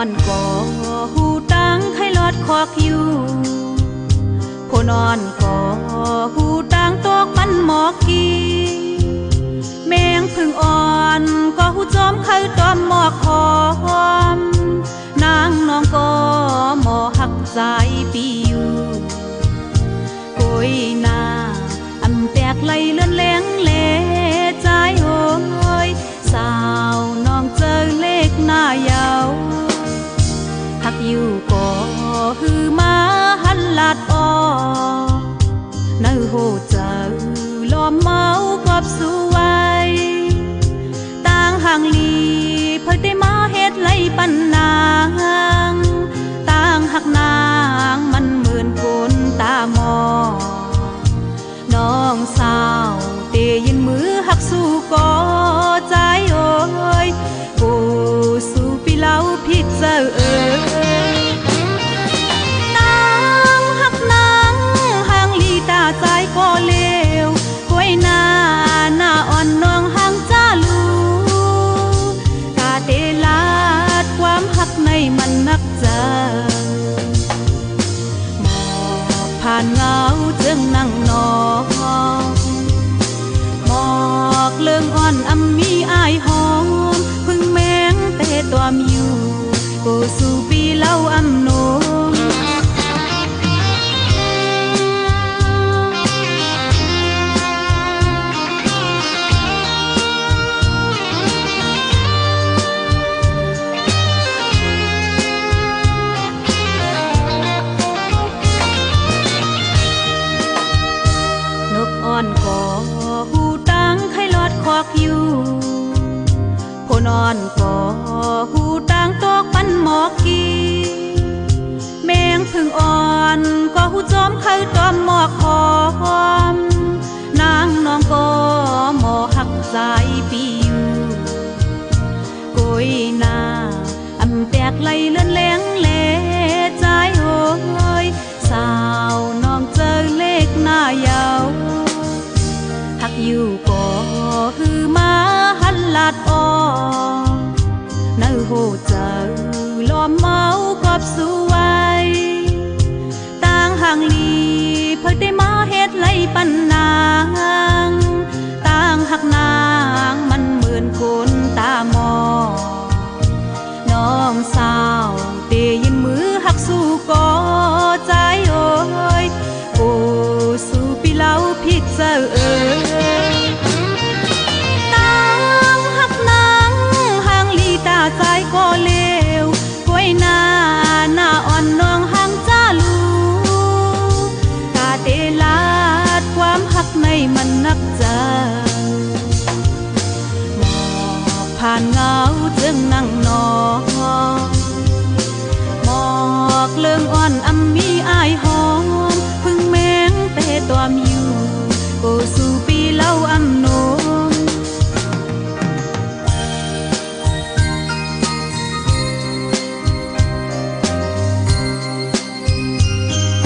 อ่อนก่อหูตังให้ลอดคอกอยู่ผู้นอนก่อหูตังตกมันหมอกกีแมงพึ่งอ่อนก็หูจอมเขาตอมหมอกหอมนางน้องก็หมอหักใจปีอยู่โกยนาอำแตกไหลเลื่อน เนื้อโหเจอลอมเมากอบสวยต่างห่างลีเพิ่ได้มาเฮ็ดไรปันนา ผ่านเงาเจิงนั่งนอนหมอกเลื่องอ่อนอำมีอาย อนก่อหูต่างตกปันหมอกกีแมงพึ่งอ่อนก็หูจอมเคยตอมหมอกหอม นางน้องก็หมอหักใจปีอยู่โกยนาอำแตกไหลเลื่อน หเจอลอมเมากอบสวยต่างห่างลีเพิ่งได้มาเฮ็ดไล่ปันนางต่างหักนางมันเหมือนคน ผ่านเงาเรื่งนั่งนอนหมอกเลื่องอ่อนอำมีอายหอ